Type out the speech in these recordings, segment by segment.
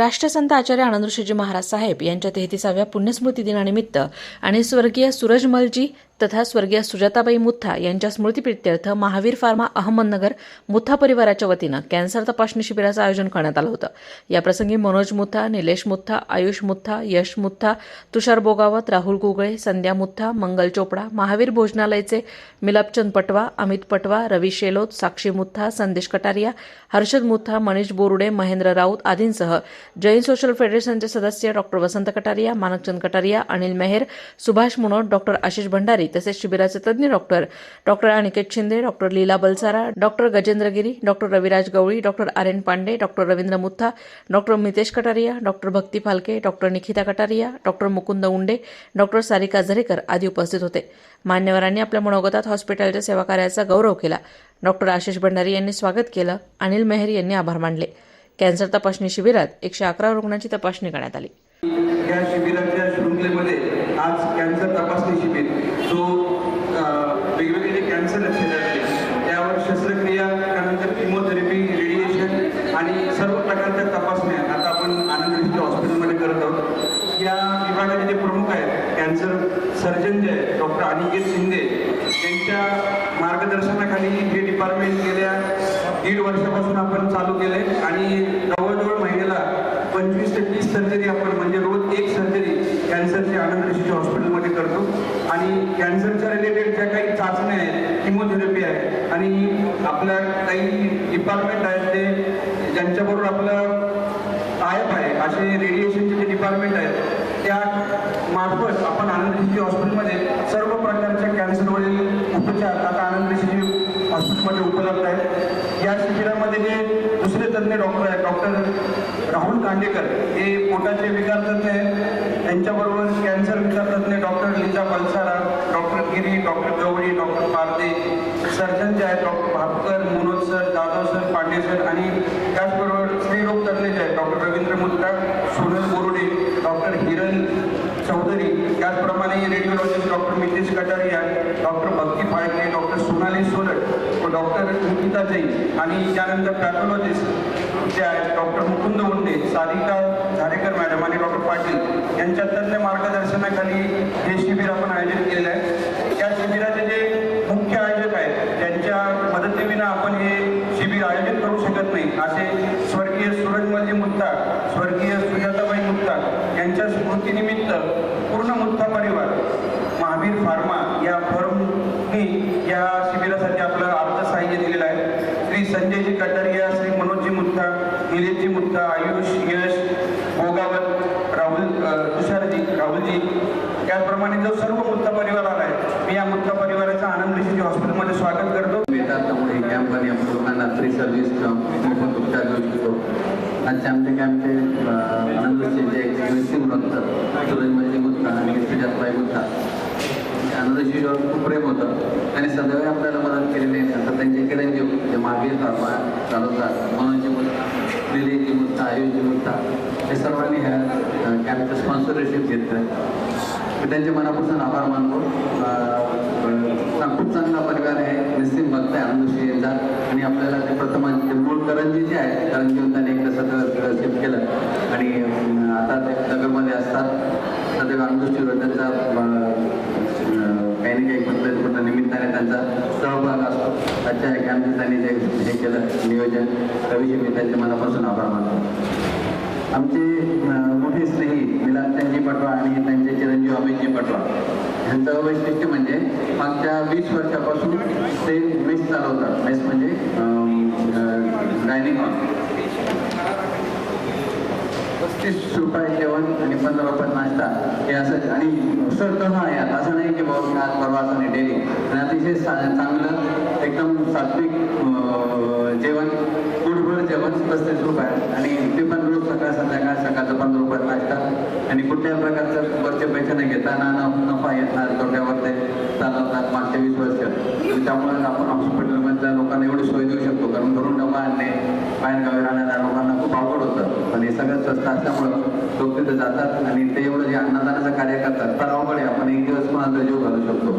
राष्ट्रसंत आचार्य आनंदऋषीजी महाराज साहेब यांच्या तेहतीसाव्या पुण्यस्मृती दिनानिमित्त आणि स्वर्गीय सूरजमलजी तथा स्वर्गीय सुजाताबाई मुथा यांच्या स्मृतीप्रित्यर्थ महावीर फार्मा अहमदनगर मुथा परिवाराच्या वतीनं कॅन्सर तपासणी शिबिराचं आयोजन करण्यात आलं होतं. याप्रसंगी मनोज मुथा निलेश मुथा आयुष मुथा यश मुथा तुषार बोगावत राहुल गुगळे संध्या मुथा मंगल चोपडा महावीर भोजनालयचे मिलापचंद पटवा अमित पटवा रवी शेलोत साक्षी मुथा संदेश कटारिया हर्षद मुथा मनीष बोरुडे महेंद्र राऊत आदींसह जैन सोशल फेडरेशनचे सदस्य डॉक्टर वसंत कटारिया मानकचंद कटारिया अनिल मेहेर सुभाष मुनोट डॉक्टर आशिष भंडारी तसेच शिबिराचे तज्ज्ञ doctor doctor Aniket Shinde doctor Leela Balsara doctor Gajendra Giri doctor Raviraj Gawali doctor R N Pande doctor Ravindra Mutha doctor Mitesh Kataria doctor Bhakti Phalke doctor Nikhita Kataria doctor Mukund Unde doctor Sarika Zarekar आदी उपस्थित होते. मान्यवरांनी आपल्या मनोगतात हॉस्पिटलच्या सेवाकार्याचा गौरव केला. Doctor Ashish Bhandari यांनी स्वागत केलं. अनिल मेहर यांनी आभार मानले. कॅन्सर तपासणी शिबिरात एकशे अकरा रुग्णांची तपासणी करण्यात आली या शिबिराच्या शृंखलेमध्ये आज कॅन्सर तपासणी शिबिर जो अ, वेगवेगळे जे कॅन्सर आहेत शरीरातले त्यावर शस्त्रक्रिया त्यानंतर किमोथेरपी रेडिएशन आणि सर्व प्रकारच्या तपासण्या आता आपण आनंद दृष्टी हॉस्पिटलमध्ये करत आहोत या विभागाचे जे प्रमुख आहेत कॅन्सर सर्जन जे आहेत डॉक्टर अनिकेत शिंदे यांच्या मार्गदर्शनाखाली हे डिपार्टमेंट गेल्या दीड वर्षापासून केलं आहे आणि जवळजवळ महिन्याला पंचवीस ते तीस सर्जरी आपण म्हणजे रोज एक सर्जरी कॅन्सरची आनंद ऋषीच्या हॉस्पिटलमध्ये करतो. आणि कॅन्सरच्या रिलेटेड ज्या काही चाचण्या आहेत किमोथेरपी आहे आणि आपल्या काही डिपार्टमेंट आहेत ते ज्यांच्याबरोबर आपलं आयप आहे असे रेडिएशनचे जे डिपार्टमेंट आहेत त्या मार्फत आपण आनंद ऋषी हॉस्पिटलमध्ये सर्व प्रकारच्या कॅन्सरवरील उपचार आता आनंद ऋषी हॉस्पिटलमध्ये उपलब्ध आहेत. या शिबिरामध्ये जे तज्ज्ञ डॉक्टर आहेत. डॉक्टर राहुल कांडेकर हे पोटाचे विकार तज्ज्ञ आहेत. त्यांच्याबरोबर कॅन्सर विकार तज्ज्ञ doctor Liza Palsara doctor Giri doctor Gawali doctor Parde surgeon जे आहेत doctor Bhapkar Manoj sir Jadhav sir Pande sir आणि त्याचबरोबर स्त्रीरोग तज्ज्ञ जे आहेत डॉक्टर रवींद्र मुद्रा सोनल बोरुडे डॉक्टर हिरण चौधरी त्याचप्रमाणे radiologist doctor Mitesh Kataria doctor Bhakti Phalke doctor Sonali Sorat व डॉक्टर निकिता जैन आणि त्यानंतर पॅथॉलॉजिस्ट जे आहेत डॉक्टर मुकुंद उंडे सारिका झारेकर मॅडम आणि डॉक्टर पाटील यांच्या तज्ज्ञ मार्गदर्शनाखाली हे शिबिर आपण आयोजित केलेलं आहे. त्या शिबिराचे जे मुख्य आयोजक आहेत त्यांच्या मदतीविना आपण हे शिबिर आयोजित करू शकत नाही असे स्वर्गीय सूरजमलजी मुत्ता स्वर्गीय सुजाताबाई मुत्ता यांच्या स्मृतीनिमित्त पूर्ण मुत्ता परिवार महावीर फार्मा या फर्मनी या शिबिरासाठी आपलं अर्थसहाय्य दिलेलं आहे. श्री संजयजी कटारिया श्री मनोजजी मुत्ता निलेशजी मुत्ता आयुष यश गोगावत राहुल तुषारजी राहुलजी. त्याचप्रमाणे जो सर्व मुत्ता परिवार आला आहे मी या मुत्ता परिवाराचं आनंद ऋषीजी हॉस्पिटलमध्ये स्वागत करतो. त्यामुळे ही कॅम्प आणि आपण लोकांना फ्री सर्व्हिस मोफत उपचार देऊ शकतो आजचे आमचे कॅम्पचे आनंद जे एक्झिक्युटिव्ह म्हणून होतात सुरजमलजी गुप्ता आणि सुजातबाई गुप्ता म्हणजे आनंदशीवर खूप प्रेम होतं. आणि सदैव आपल्याला मदत केलेली आहे. आता त्यांचे किरणजीव जे महावीर फार्मा चालवतात मनोजी मुद्दा लिलीजी मुद्दा आयुजी मुद्दा हे सर्वांनी ह्या कॅम्पचं स्पॉन्सरशिप घेतलं मी त्यांचे मनापासून आभार मानतो. खूप चांगला परिवार आहे. निसिम भक्त आहे आनंदशी यांचा. आणि आपल्याला ते प्रथम ते मूळ करंजी जे आहे करंजी त्यांनी एकदा सगळं शिफ्ट केलं. आणि आता ते नगरमध्ये असतात. सदैव आनंदशीवर त्यांचा त्यांचा सहभाग असतो. आजच्या कॅम्पचे त्यांनी जे हे केलं नियोजन त्याविषयी मी त्यांचे मनापासून आभार मानतो. आमचे मोठे स्नेही मिलांजी पटवा आणि त्यांचे चिरंजीव अमितजी पटवा ह्यांचं वैशिष्ट्य म्हणजे मागच्या वीस वर्षापासून ते मेस चालवतात. मेस म्हणजे डायनिंग तीस रुपये जेवण आणि पंधरा रुपये नाश्ता हे असं आणि सर हा आहे. असं नाही की बाबा आज परवा असं नाही डेली. आणि अतिशय चांगलं एकदम सात्विक जेवण गुडभर जेवण पस्तीस रुपये. आणि ते पण रोज सकाळ संध्याकाळ सकाळचं पंधरा रुपये नाश्ता. आणि कुठल्याही प्रकारचं वरचे पैसे न घेता ना नफा येणार तोट्यावर ते चालवतात मागच्या वीस वर्ष. त्यामुळे आपण हॉस्पिटलमधल्या लोकांना एवढी सोय देऊ शकतो. कारण घरून डबा आणणे बाहेरगावी राहणाऱ्या पण हे आणि सगळं स्वस्त असल्यामुळं लोक तिथे जातात आणि ते एवढं जे अन्नदानाचं कार्य करतात तर अवघड आहे. आपण एक दिवस कोणाचा जीव घालू शकतो.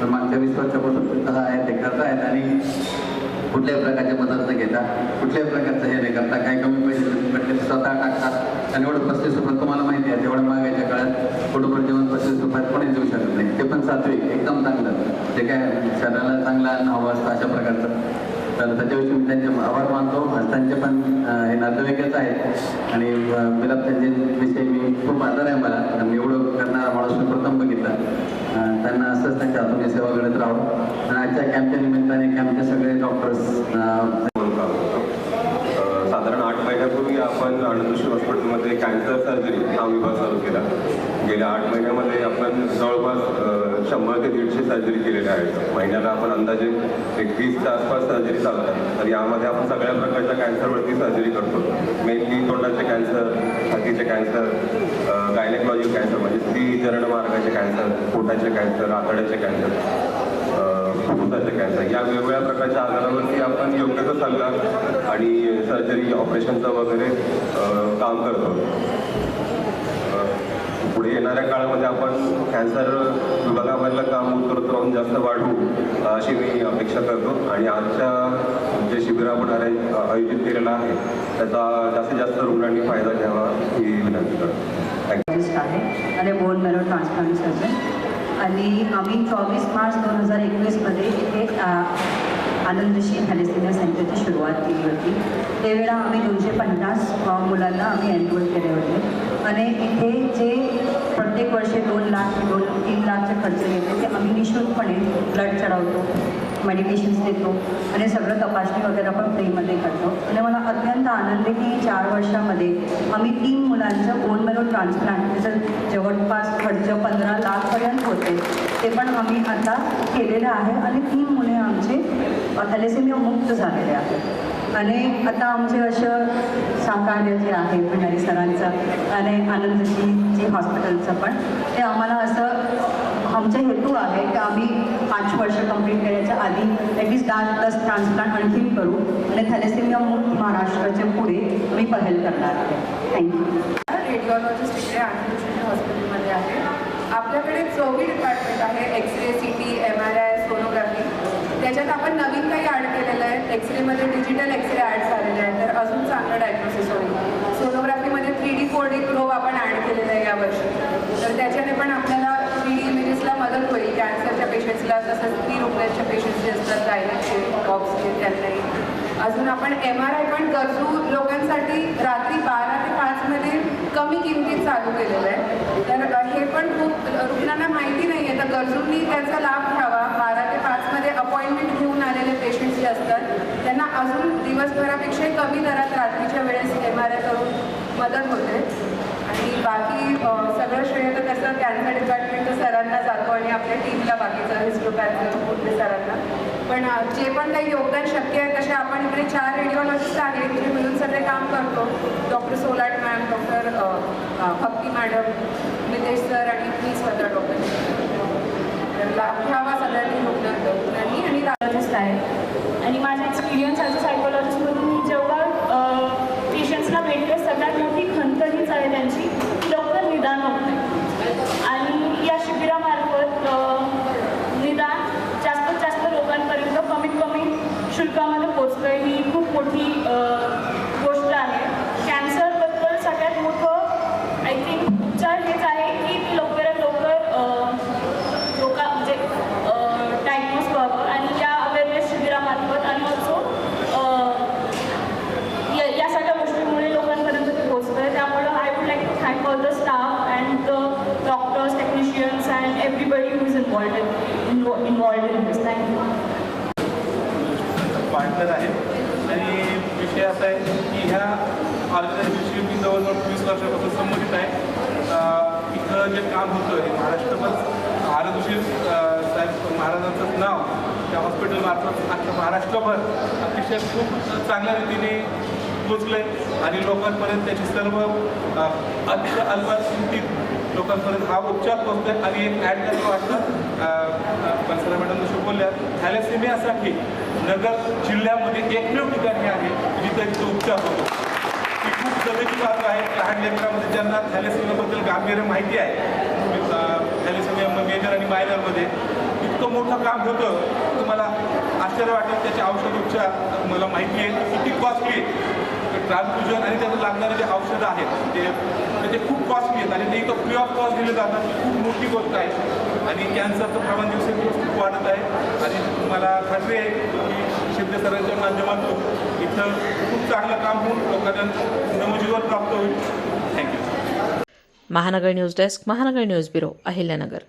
तर मागच्या वीस वर्षापासून तिथं आहे ते करतायत आणि कुठल्याही प्रकारचे पदार्थ घेता कुठल्याही प्रकारचं हे नाही करता काही कमी पैसे पडले स्वतः टाकतात. आणि एवढं पस्तीस रुपयात तुम्हाला माहिती आहे तेवढं महागाईच्या काळात पोटभर जेवण पस्तीस रुपयात कोणी देऊ शकत नाही. ते पण सात्विक एकदम चांगलं. ते काय शरीराला चांगलं अन्न हवं असतं अशा प्रकारचं. तर त्याच्याविषयी मी त्यांचे आभार मानतो. आणि त्यांचे पण हे नातेवाईकच आहेत. आणि अं, मिलाप त्यांचे मी खूप आदर आहे मला. आणि एवढं करणारा माणूस मी प्रथम बघितला. त्यांना असंच त्यांच्या हातून सेवा करत राहावं. आणि आजच्या कॅम्पच्या निमित्ताने कॅम्पचे सगळे डॉक्टर्स साधारण आठ महिन्यापूर्वी आपण आनंदशी हॉस्पिटलमध्ये कॅन्सर सर्जरी हा विभाग चालू केला. गेल्या आठ महिन्यामध्ये आपण जवळपास शंभर ते दीडशे सर्जरी केलेल्या आहेत. महिन्याला आपण अंदाजे एक वीसच्या आसपास सर्जरी चालतात तर यामध्ये आपण सगळ्या प्रकारच्या कॅन्सरवरती सर्जरी करतो. मेनली तोंडाचे कॅन्सर छातीचे कॅन्सर गायनेकॉलॉजिक कॅन्सर म्हणजे स्त्री चरणमार्गाचे कॅन्सर पोटाचे कॅन्सर आतड्याचे कॅन्सर फुफ्फुसाचे कॅन्सर या वेगवेगळ्या प्रकारच्या आजारावरती आपण योग्य तो सल्ला आणि सर्जरी ऑपरेशनचं वगैरे काम करतो. येणाऱ्या काळामध्ये आपण कॅन्सर विभागामधलं काम उत्तरोत्तर राहून जास्त वाढवू अशी मी अपेक्षा करतो. आणि आजच्या जे शिबिर आपण आयोजित केलेलं आहे त्याचा जास्तीत जास्त रुग्णांनी फायदा घ्यावा ही विनंती करतो. आहे. आणि बोन मॅरो ट्रान्सप्लांट सर्जन. आणि आम्ही चोवीस मार्च दोन हजार एकवीसमध्ये इथे आनंद आनंदशी थॅलेसेमिया सेंटरची सुरुवात केली होती. त्यावेळेला आम्ही दोनशे पन्नास मुलांना आम्ही एनरोल केले होते. आणि इथे जे प्रत्येक वर्षी दोन लाख दोन तीन लाखचे खर्च येते. ते आम्ही निशुल्कपणे ब्लड चढवतो. मेडिकेशन्स देतो. आणि सगळं तपासणी वगैरे आपण फ्रीमध्ये करतो. आणि मला अत्यंत आनंद आहे की चार वर्षामध्ये आम्ही तीन मुलांचं बोन मॅरो ट्रान्सप्लांट त्याचं जवळपास खर्च पंधरा लाखपर्यंत होते. ते पण आम्ही आता केलेलं आहे आणि तीन मुले आमचे थॅलेसेमिया मुक्त झालेले आहेत. आणि आता आमचे असं सहकार्य जे आहे भंडारी सरांचं आणि आनंदजी जी हॉस्पिटलचं पण ते आम्हाला असं आमचा हेतू आहे की आम्ही पाच वर्ष कंप्लीट करायच्या आधी ॲटलिस्ट दहा दस ट्रान्सप्लांट आणखीन करू. आणि थॅलेसेमिया मुक्त महाराष्ट्राच्या पुढे मी पहल करणार आहे. थँक्यू रेडिओलॉजिस्ट इकडे आनंदशुद्ध हॉस्पिटलमध्ये आहे. आपल्याकडे चौघी डिपार्टमेंट आहे x ray C T M R I sonography त्याच्यात आपण नवीन काही ॲड केलेलं आहे. एक्सरेमध्ये डिजिटल एक्सरे ॲड झालेले आहे तर अजून चांगलं डायग्नोसिस होईल. सोनोग्राफीमध्ये three D four D probe आपण ॲड केलेलं आहे यावर्षी. तर त्याच्याने पण आपल्याला इमेजेसला होईल कॅन्सरच्या पेशंट्सला तसंच स्त्री रुग्णांच्या पेशंट्स जे असतात गायनेकचे बॉक्सचे त्यांनाही. अजून आपण एम आर आय पण गरजू लोकांसाठी रात्री बारा ते पाचमध्ये कमी किमतीत चालू केलेलं आहे. तर हे पण खूप रुग्णांना माहिती नाही आहे तर गरजूंनी त्याचा लाभ घ्यावा. बारा ते पाचमध्ये अपॉइंटमेंट घेऊन आलेले पेशंट्स जे असतात त्यांना अजून दिवसभरापेक्षाही कमी दरात रात्रीच्या वेळेस एम आर आय करून मदत होते. बाकी सगळं श्रेय तर त्याचं कॅन्सर डिपार्टमेंटच्या सरांना जातो आणि आपल्या टीमला बाकीचं हिस्टोपॅथी कुठले सरांना. पण जे पण काही योगदान शक्य आहे तसे आपण इकडे चार रेडिओलॉजिस्ट आहेत जे मिळून सगळे काम करतो. Doctor Solat ma'am doctor Bhakti madam Nitesh sir आणि मी स्वतः डॉक्टर लाभ घ्यावा सगळ्यांनी योगदान रुग्णांनी आणि ला- आहे. आणि माझ्या एक्सपिरियन्स ॲज अ सायकोलॉजिस्टमधून मी जेव्हा पेशंट्सला भेटते सगळ्यात मोठी खंत हीच आहे त्यांची की लवकर निदान होत नाही आणि या शिबिरामार्फत अ, निदान जास्तीत जास्त लोकांपर्यंत कमीत कमी शुल्कामध्ये पोचतं आहे ही खूप मोठी अ, गोष्ट आहे कॅन्सरबद्दल सगळ्यात मोठं आय थिंक उपचार हेच आहे की ती लवकरात लवकर अ, लोका म्हणजे डायग्नोज व्हावं आणि या अवेअरनेस शिबिरामार्फत आणि ऑल्सो या या सगळ्या गोष्टींमुळे लोकांपर्यंत ते पोहोचतं आहे त्यामुळं I would like to thank all the staff and the doctors technicians everybody who's involved in, involved in involved in this partner आणि विषय असा आहे की ह्या ऑर्गनायझेशनशी मी जवळजवळ वीस वर्षापासून संबंधित आहे. इथं जे काम होतं हे महाराष्ट्रभर आरोग्यशील साहेब महाराजांचं नाव त्या हॉस्पिटलमार्फत अख्ख्या महाराष्ट्रभर अतिशय खूप चांगल्या रीतीने पोचलं आहे आणि लोकांपर्यंत त्याची सर्व अल्प अल्प किमतीत लोकांपर्यंत हा उपचार पोहोचतोय. आणि एक ॲड करायला वाटतं कल्सरा मॅडम जसं बोलल्या थॅलेसेमियासाठी नगर जिल्ह्यामध्ये एकमेव ठिकाण हे आहे जिथे इथं उपचार होतो. ही खूप जमेची बाजू आहे. लहान लेकरामध्ये ज्यांना थॅलेसेमियाबद्दल गांभीर्य माहिती आहे थॅलेसेमिया मेजर आणि मायनरमध्ये इतकं मोठं काम होतं. तुम्हाला आश्चर्य वाटेल त्याचे औषध उपचार मला माहिती आहे. किती कॉस्टली ट्रान्सफ्युजन आणि त्याचं लागणारे जे औषधं आहेत ते म्हणजे ते खूप कॉस्टली आहेत आणि ते इथं फ्री ऑफ कॉस्ट दिले जातात ही खूप मोठी गोष्ट आहे. आणि कॅन्सरचं प्रमाण दिवसेंदिवस खूप वाढत आहे. आणि मला खात्री आहे की शिंदे सरांच्या माध्यमातून इथं खूप चांगलं काम होऊन लोकांना नवजीवन प्राप्त होईल. Thank you Mahanagar news desk Mahanagar news bureau Ahilyanagar.